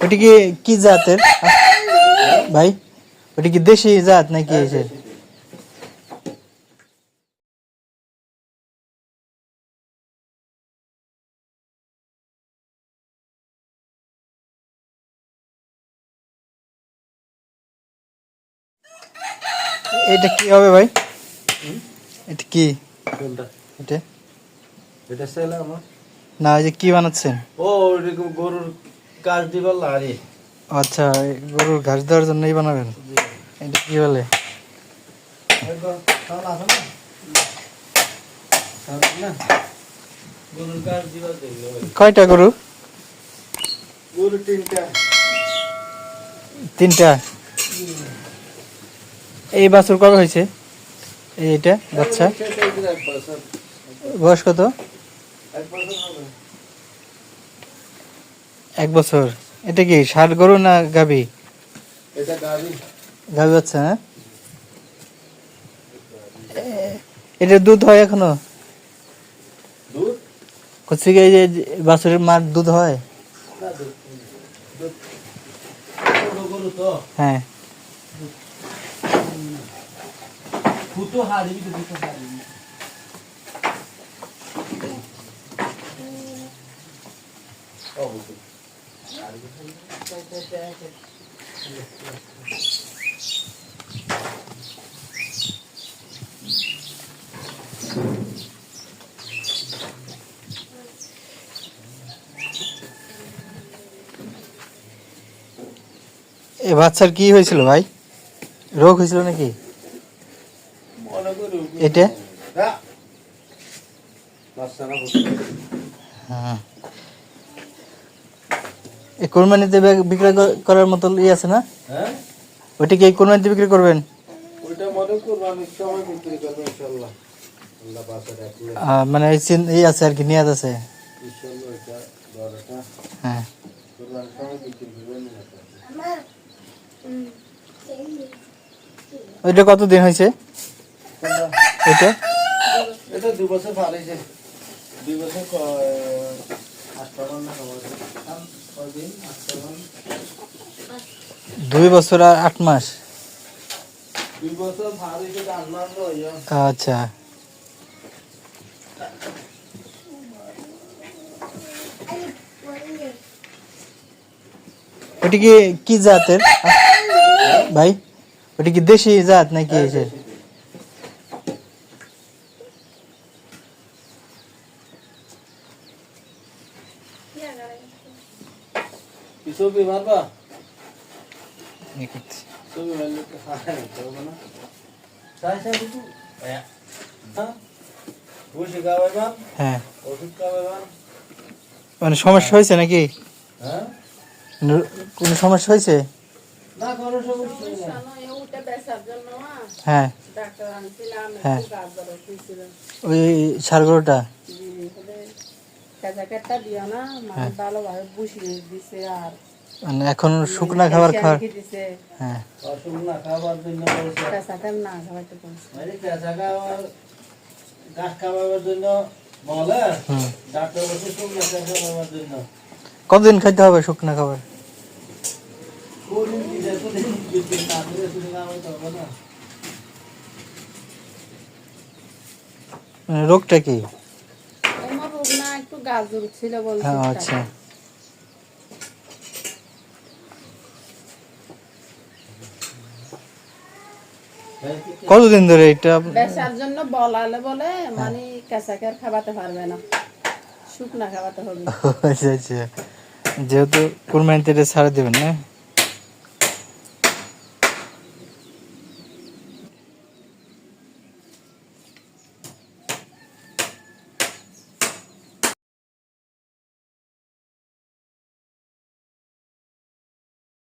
ওটা কি কি জাতের? ভাই ওটা কি দেশি জাত নাকি এসে এটা কি হবে ভাই? এটা কি? এটা? এটা আমার। না এই যে কি বানাচ্ছেন? ও গরুর কাজ দিবার লারি আচ্ছা এই গরুর ঘাস দেওয়ার জন্যই বানাবেন? এটা কি বলে? কয়টা গরু? গরু তিনটা। তিনটা? এই বাছুর কবে হয়েছে? এই এটা বাচ্চা বয়স কত? এক বছর হবে। এক বছর। এটা কি ষাট গরু না গাবি এটা গাবি বাচ্চা হ্যাঁ? এ- এটার দুধ হয় এখনও? দুধ? করছি কি যে বাছুরের মার দুধ হয়? হ্যাঁ। ফুটো এ বাচ্চার কি হয়েছিল ভাই? রোগ হয়েছিল নাকি? এটা? হ্যাঁ। এই কোরবানিতে বিক্রয় করার মতো ইয়ে আছে না? হ্যাঁ? ওইটা কি এই কোরবানিতে বিক্রি করবেন? মনে এই আছে আর কি নিয়াদ আছে। হ্যাঁ। ওইটা কতদিন হয়েছে? এটা দু বছর পার হয়েছে। দুই বছর দুই বছর আর আট মাস? আচ্ছা। ওটা কি কি জাতের? ভাই ওটা কি দেশি জাত নাকি এসে কি ছবি মারবা ছবি মারলে তো না হ্যাঁ বসে খাওয়াইবা হ্যাঁ ওষুধ খাওয়াইবা মানে সমস্যা হয়েছে নাকি? হ্যাঁ কোনো সমস্যা হয়েছে? না কোনো সমস্যা নেই। হ্যাঁ। ডাক্তার আনছিলাম হ্যাঁ। ওই সারগরুটা? জি, দিও না মানে ভালোভাবে বসিয়ে দিছে আর মানে এখন শুকনা খাবার খাওয়ার হ্যাঁ। অসুখ খাবার জন্য বলছে না খাওয়াইতে বলছে। মানে জন্য বলে ডাক্তার শুকনো জন্য। কতদিন খাইতে হবে শুকনা খাবার? কোনদিন কি? গাজর ছিল বলছে হ্যাঁ আচ্ছা। কতদিন ধরে এটা বেশার বেচার জন্য বলালে বলে মানে কাঁচা কার খাওয়াতে পারবে না। শুকনা খাওয়াতে হবে। আচ্ছা আচ্ছা। যেহেতু কোরবানিতে এটা ছাড়া দেবেন না?